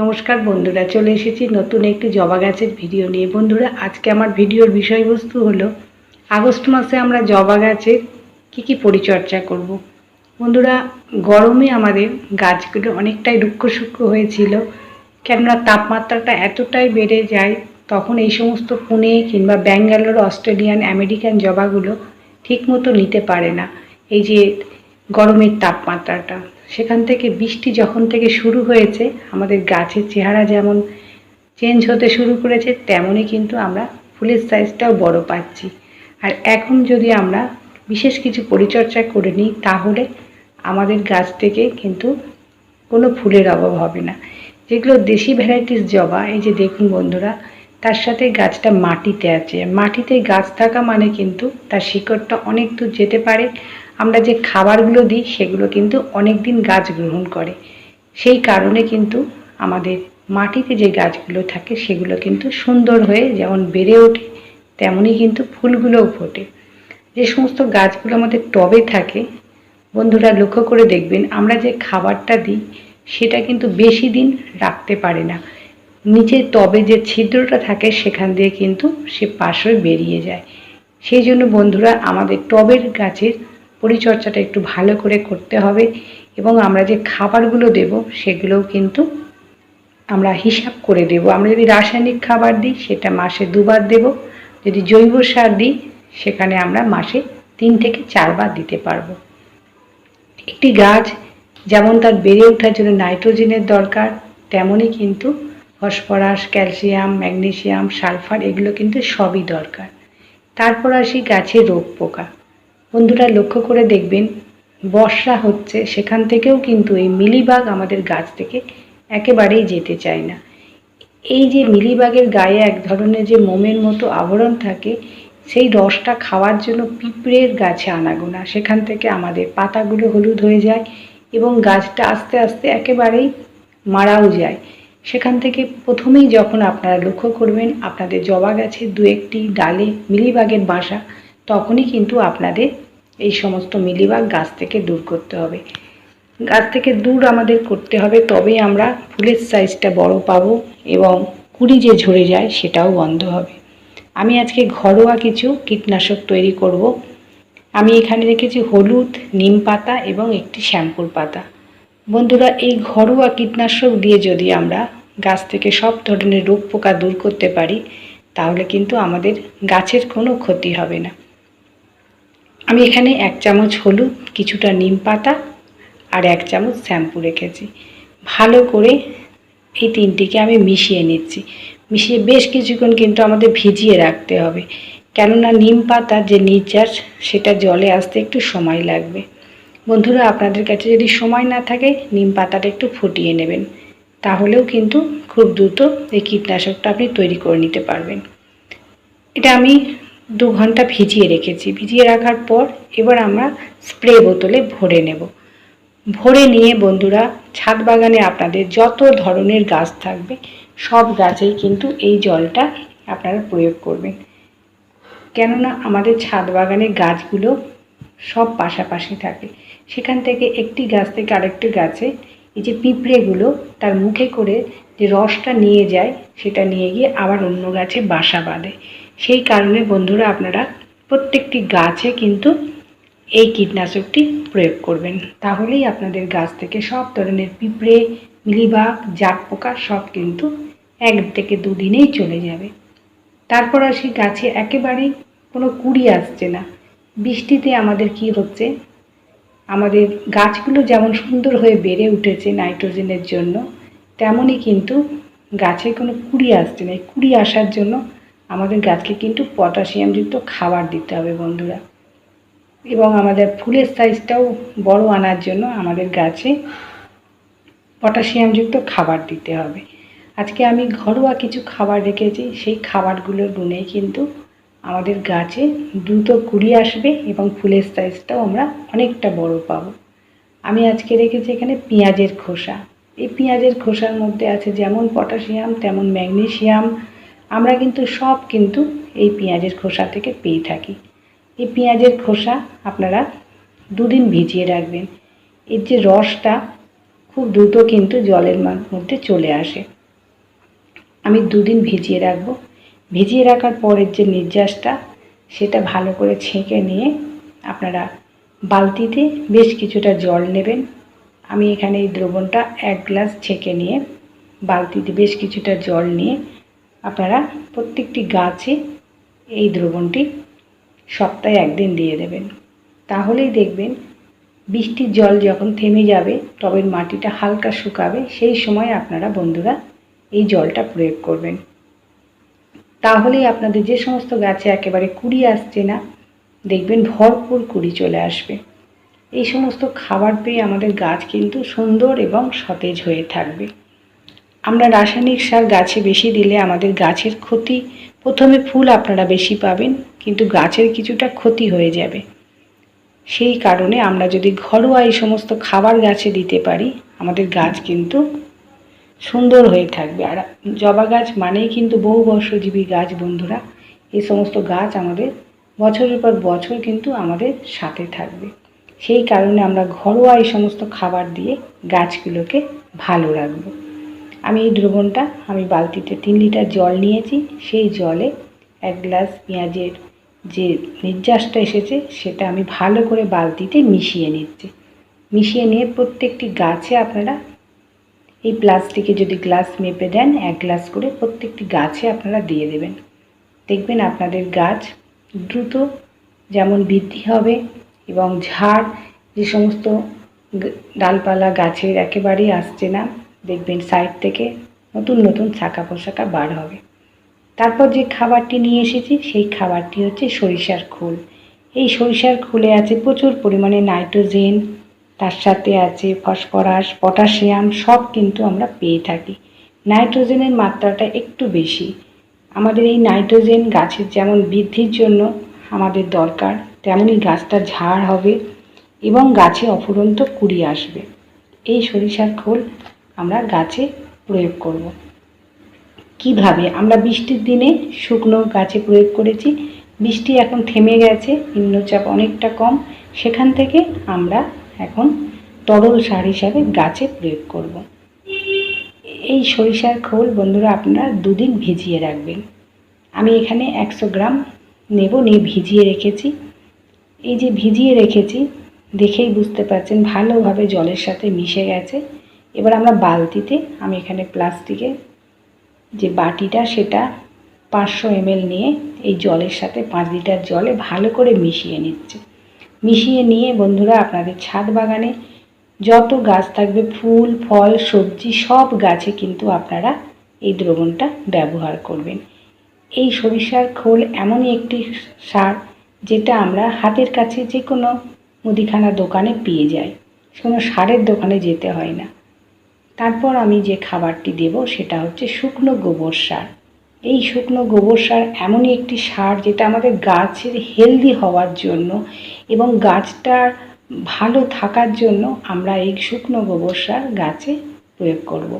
নমস্কার বন্ধুরা, চলে এসেছি নতুন একটি জবা গাছের ভিডিও নিয়ে। বন্ধুরা, আজকে আমার ভিডিওর বিষয়বস্তু হলো, আগস্ট মাসে আমরা জবা গাছের কী কী পরিচর্যা করব। বন্ধুরা, গরমে আমাদের গাছগুলো অনেকটাই রুক্ষ সূক্ষ্ম হয়েছিল। কেননা তাপমাত্রাটা এতটাই বেড়ে যায়, তখন এই সমস্ত পুনে কিংবা ব্যাঙ্গালোর, অস্ট্রেলিয়ান, আমেরিকান জবাগুলো ঠিকমতো নিতে পারে না। এই যে গরমের তাপমাত্রাটা। সেখান থেকে বৃষ্টি যখন থেকে শুরু হয়েছে, আমাদের গাছের চেহারা যেমন চেঞ্জ হতে শুরু করেছে, তেমনই কিন্তু আমরা ফুলের সাইজটাও বড় পাচ্ছি। আর এখন যদি আমরা বিশেষ কিছু পরিচর্যা করে নিই, তাহলে আমাদের গাছ থেকে কিন্তু কোনো ফুলের অভাব হবে না। যেগুলো দেশি ভ্যারাইটিস জবা, এই যে দেখুন বন্ধুরা, তার সাথে গাছটা মাটিতে আছে। মাটিতে গাছ থাকা মানে কিন্তু তার শিকড়টা অনেক দূর যেতে পারে আমরা যে খাবারগুলো দিই, সেগুলো কিন্তু অনেক দিন গাছ গ্রহণ করে। সেই কারণে কিন্তু আমাদের মাটিতে যে গাছগুলো থাকে, সেগুলো কিন্তু সুন্দর হয়ে যেমন বেড়ে ওঠে, তেমনই কিন্তু ফুলগুলোও ফোটে। যে সমস্ত গাছগুলো আমাদের টবে থাকে, বন্ধুরা লক্ষ্য করে দেখবেন, আমরা যে খাবারটা দিই, সেটা কিন্তু বেশি দিন রাখতে পারে না। নিচে টবে যে ছিদ্রটা থাকে, সেখান দিয়ে কিন্তু সে পাশ বেরিয়ে যায়। সেই জন্য বন্ধুরা, আমাদের টবের গাছের পরিচর্যাটা একটু ভালো করে করতে হবে এবং আমরা যে খাবারগুলো দেব সেগুলোও কিন্তু আমরা হিসাব করে দেব। আমরা যদি রাসায়নিক খাবার দিই সেটা মাসে দুবার দেব। যদি জৈব সার দিই সেখানে আমরা মাসে তিন থেকে চারবার দিতে পারব। একটি গাছ যেমন তার বেড়ে ওঠার জন্য নাইট্রোজেনের দরকার তেমনই কিন্তু ফসফরাস, ক্যালসিয়াম, ম্যাগনেসিয়াম, সালফার এগুলো কিন্তু সবই দরকার। তারপর আসি গাছে রোগ পোকা। বন্ধুরা, লক্ষ্য করে দেখবেন, বর্ষা হচ্ছে, সেখান থেকেও কিন্তু এই মিলিবাগ আমাদের গাছ থেকে একেবারেই যেতে চায় না। এই যে মিলিবাগের গায়ে এক ধরনের যে মোমের মতো আবরণ থাকে, সেই রসটা খাওয়ার জন্য পিঁপড়ের গাছে আনাগোনা। সেখান থেকে আমাদের পাতাগুলো হলুদ হয়ে যায় এবং গাছটা আস্তে আস্তে একেবারেই মারাও যায়। সেখান থেকে প্রথমেই যখন আপনারা লক্ষ্য করবেন, আপনাদের জবা গাছে দু একটি ডালে মিলিবাগের বাসা তখনই কিন্তু আপনাদের এই সমস্ত মিলিবাগ গাছ থেকে দূর করতে হবে। গাছ থেকে দূর আমাদের করতে হবে, তবেই আমরা ফুলের সাইজটা বড় পাবো এবং কুড়ি যে ঝরে যায় সেটাও বন্ধ হবে। আমি আজকে ঘরোয়া কিছু কীটনাশক তৈরি করব। আমি এখানে রেখেছি হলুদ, নিম পাতা এবং একটি শ্যাম্পুর পাতা। বন্ধুরা, এই ঘরোয়া কীটনাশক দিয়ে যদি আমরা গাছ থেকে সব ধরনের রোগ পোকা দূর করতে পারি, তাহলে কিন্তু আমাদের গাছের কোনো ক্ষতি হবে না। আমি এখানে এক চামচ হলুদ, কিছুটা নিম পাতা আর এক চামচ শ্যাম্পু রেখেছি। ভালো করে এই তিনটিকে আমি মিশিয়ে নিচ্ছি। মিশিয়ে বেশ কিছুক্ষণ কিন্তু আমাদের ভিজিয়ে রাখতে হবে। কেননা নিম পাতার যে নির্যাস সেটা জলে আসতে একটু সময় লাগবে। বন্ধুরা, আপনাদের কাছে যদি সময় না থাকে, নিম পাতাটা একটু ফুটিয়ে নেবেন। তাহলেও কিন্তু খুব দ্রুত এই কীটনাশকটা আপনি তৈরি করে নিতে পারবেন। এটা আমি দু ঘণ্টা ভিজিয়ে রেখেছি। ভিজিয়ে রাখার পর এবার আমরা স্প্রে বোতলে ভরে নেব। ভরে নিয়ে বন্ধুরা, ছাদ বাগানে আপনাদের যত ধরনের গাছ থাকবে, সব গাছেই কিন্তু এই জলটা আপনারা প্রয়োগ করবেন। কেননা আমাদের ছাদ বাগানে গাছগুলো সব পাশাপাশি থাকে। সেখান থেকে একটি গাছ থেকে আরেকটি গাছে এই যে পিঁপড়েগুলো, তার মুখে করে যে রসটা নিয়ে যায়, সেটা নিয়ে গিয়ে আবার অন্য গাছে বাসা বাঁধে। সেই কারণে বন্ধুরা আপনারা প্রত্যেকটি গাছে কিন্তু এই কীটনাশকটি প্রয়োগ করবেন। তাহলেই আপনাদের গাছ থেকে সব ধরনের পিঁপড়ে মিলিবাগ জাট পোকা সব কিন্তু এক থেকে দুদিনেই চলে যাবে। তারপর আসি গাছে একেবারেই কোনো কুড়ি আসছে না। বৃষ্টিতে আমাদের কি হচ্ছে? আমাদের গাছগুলো যেমন সুন্দর হয়ে বেড়ে উঠেছে নাইট্রোজেনের জন্য, তেমনই কিন্তু গাছে কোনো কুড়ি আসছে না। কুড়ি আসার জন্য আমাদের গাছকে কিন্তু পটাশিয়ামযুক্ত খাবার দিতে হবে বন্ধুরা। এবং আমাদের ফুলের সাইজটাও বড় আনার জন্য আমাদের গাছে পটাশিয়ামযুক্ত খাবার দিতে হবে। আজকে আমি ঘরোয়া কিছু খাবার রেখেছি, সেই খাবারগুলোর গুণেই কিন্তু আমাদের গাছে দ্রুত কুড়ি আসবে এবং ফুলের সাইজটাও আমরা অনেকটা বড় পাবো। আমি আজকে রেখেছি এখানে পেঁয়াজের খোসা। এই পেঁয়াজের খোসার মধ্যে আছে যেমন পটাশিয়াম, তেমন ম্যাগনেশিয়াম আমরা কিন্তু সব কিন্তু এই পেঁয়াজের খোসা থেকে পেয়ে থাকি। এই পেঁয়াজের খোসা আপনারা দুদিন ভিজিয়ে রাখবেন। এর যে রসটা খুব দ্রুত কিন্তু জলের মধ্যে চলে আসে। আমি দুদিন ভিজিয়ে রাখব। ভিজিয়ে রাখার পরের যে নির্যাসটা, সেটা ভালো করে ছেঁকে নিয়ে আপনারা বালতিতে বেশ কিছুটা জল নেবেন। আমি এখানে এই দ্রবণটা এক গ্লাস ছেঁকে নিয়ে বালতিতে বেশ কিছুটা জল নিয়ে আপনারা প্রত্যেকটি গাছে এই দ্রবণটি সপ্তাহে একদিন দিয়ে দেবেন। তাহলেই দেখবেন বৃষ্টির জল যখন থেমে যাবে টবের মাটিটা হালকা শুকাবে, সেই সময় আপনারা বন্ধুরা এই জলটা প্রয়োগ করবেন। তাহলেই আপনাদের যে সমস্ত গাছে একেবারে কুড়ি আসছে না, দেখবেন ভরপুর কুড়ি চলে আসবে। এই সমস্ত খাবার পেয়ে আমাদের গাছ কিন্তু সুন্দর এবং সতেজ হয়ে থাকবে। আমরা রাসায়নিক সার গাছে বেশি দিলে আমাদের গাছের ক্ষতি। প্রথমে ফুল আপনারা বেশি পাবেন, কিন্তু গাছের কিছুটা ক্ষতি হয়ে যাবে। সেই কারণে আমরা যদি ঘরোয়া এই সমস্ত খাবার গাছে দিতে পারি, আমাদের গাছ কিন্তু সুন্দর হয়ে থাকবে। আর জবা গাছ মানেই কিন্তু বহু বর্ষজীবী গাছ বন্ধুরা, এই সমস্ত গাছ আমাদের বছরের পর বছর কিন্তু আমাদের সাথে থাকবে। সেই কারণে আমরা ঘরোয়া এই সমস্ত খাবার দিয়ে গাছগুলোকে ভালো রাখব। আমি এই দ্রবণটা, আমি বালতিতে তিন লিটার জল নিয়েছি। সেই জলে এক গ্লাস পেঁয়াজের যে নির্যাসটা এসেছে, সেটা আমি ভালো করে বালতিতে মিশিয়ে নিচ্ছি। মিশিয়ে নিয়ে প্রত্যেকটি গাছে আপনারা এই প্লাস্টিকে যদি গ্লাস মেপে দেন, এক গ্লাস করে প্রত্যেকটি গাছে আপনারা দিয়ে দেবেন। দেখবেন আপনাদের গাছ দ্রুত যেমন বৃদ্ধি হবে এবং ঝাড় যে সমস্ত ডালপালা গাছের একেবারেই আসছে না দেখবেন সাইড থেকে নতুন নতুন শাখা পোশাকা বার হবে। তারপর যে খাবারটি নিয়ে এসেছি, সেই খাবারটি হচ্ছে সরিষার খোল। এই সরিষার খোলে আছে প্রচুর পরিমাণে নাইট্রোজেন, তার সাথে আছে ফসফরাস, পটাশিয়াম, সব কিন্তু আমরা পেয়ে থাকি। নাইট্রোজেনের মাত্রাটা একটু বেশি। আমাদের এই নাইট্রোজেন গাছের যেমন বৃদ্ধির জন্য আমাদের দরকার তেমনই গাছটা ঝাড় হবে এবং গাছে অফুরন্ত কুড়ি আসবে। এই সরিষার খোল আমরা গাছে প্রয়োগ করব। কীভাবে? আমরা বৃষ্টির দিনে শুকনো গাছে প্রয়োগ করেছি। বৃষ্টি এখন থেমে গেছে, নিম্নচাপ অনেকটা কম। সেখান থেকে আমরা এখন তরল সার হিসাবে গাছে প্রয়োগ করব। এই সরিষার খোল বন্ধুরা আপনারা দুদিন ভিজিয়ে রাখবেন। আমি এখানে একশো গ্রাম নেব, নিয়ে ভিজিয়ে রেখেছি। এই যে ভিজিয়ে রেখেছি, দেখেই বুঝতে পারছেন, ভালোভাবে জলের সাথে মিশে গেছে। এবার আমরা বালতিতে, আমি এখানে প্লাস্টিকে যে বাটিটা, সেটা পাঁচশো এমএল নিয়ে এই জলের সাথে পাঁচ লিটার জলে ভালো করে মিশিয়ে নিচ্ছে। মিশিয়ে নিয়ে বন্ধুরা, আপনাদের ছাদ বাগানে যত গাছ থাকবে, ফুল, ফল, সবজি, সব গাছে কিন্তু আপনারা এই দ্রবণটা ব্যবহার করবেন। এই সরিষার খোল এমনই একটি সার, যেটা আমরা হাতের কাছে যে কোনো মুদিখানা দোকানে পেয়ে যাই। কোনো সারের দোকানে যেতে হয় না। তারপর আমি যে খাবারটি দেব সেটা হচ্ছে শুকনো গোবর সার। এই শুকনো গোবর সার এমনই একটি সার যেটা আমাদের গাছের হেলদি হওয়ার জন্য এবং গাছটার ভালো থাকার জন্য আমরা এই শুকনো গোবর সার গাছে প্রয়োগ করব।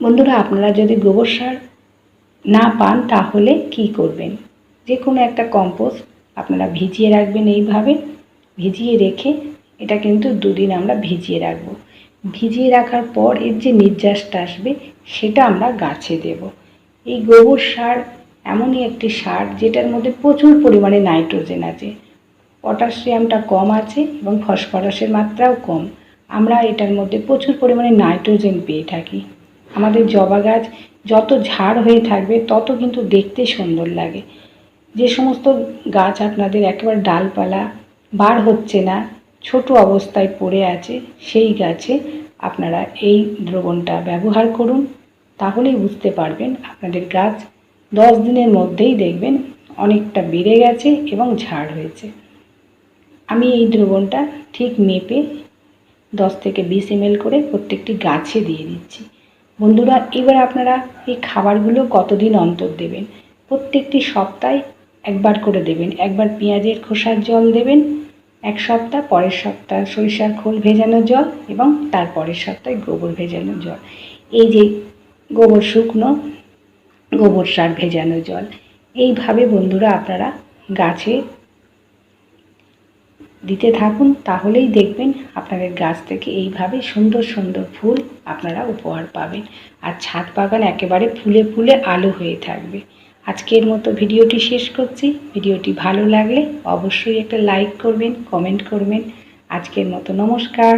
বন্ধুরা, আপনারা যদি গোবর সার না পান, তাহলে কি করবেন? যে কোনো একটা কম্পোস্ট আপনারা ভিজিয়ে রাখবেন এইভাবে। ভিজিয়ে রেখে এটা কিন্তু দুদিন আমরা ভিজিয়ে রাখব। ভিজিয়ে রাখার পর এর যে নির্যাসটা আসবে, সেটা আমরা গাছে দেব। এই গোবর সার এমনই একটি সার যেটার মধ্যে প্রচুর পরিমাণে নাইট্রোজেন আছে। পটাশিয়ামটা কম আছে এবং ফসফরাসের মাত্রাও কম। আমরা এটার মধ্যে প্রচুর পরিমাণে নাইট্রোজেন পেয়ে থাকি। আমাদের জবা গাছ যত ঝাড় হয়ে থাকবে, তত কিন্তু দেখতে সুন্দর লাগে। যে সমস্ত গাছ আপনাদের একেবারে ডালপালা, বার হচ্ছে না ছোট অবস্থায় পড়ে আছে, সেই গাছে আপনারা এই দ্রবণটা ব্যবহার করুন। তাহলেই বুঝতে পারবেন আপনাদের গাছ দশ দিনের মধ্যেই দেখবেন অনেকটা বেড়ে গেছে এবং ঝাড় হয়েছে। আমি এই দ্রবণটা ঠিক মেপে দশ থেকে বিশ এমএল করে প্রত্যেকটি গাছে দিয়ে দিচ্ছি। বন্ধুরা, এবার আপনারা এই খাবারগুলো কতদিন অন্তর দেবেন? প্রত্যেকটি সপ্তাহে একবার করে দেবেন। একবার পেঁয়াজের খোসার জল দেবেন এক সপ্তাহ, পরের সপ্তাহ সরিষার খোল ভেজানো জল এবং তার পরের সপ্তাহে গোবর ভেজানো জল। এই যে গোবর শুকনো, গোবর সার ভেজানো জল, এইভাবে বন্ধুরা আপনারা গাছে দিতে থাকুন, তাহলেই দেখবেন আপনাদের গাছ থেকে এইভাবে সুন্দর সুন্দর ফুল আপনারা উপহার পাবেন। আর ছাদ বাগান একেবারে ফুলে ফুলে আলো হয়ে থাকবে। আজকের মতো ভিডিওটি শেষ করছি। ভিডিওটি ভালো লাগলে অবশ্যই একটা লাইক করবেন, কমেন্ট করবেন। আজকের মতো নমস্কার।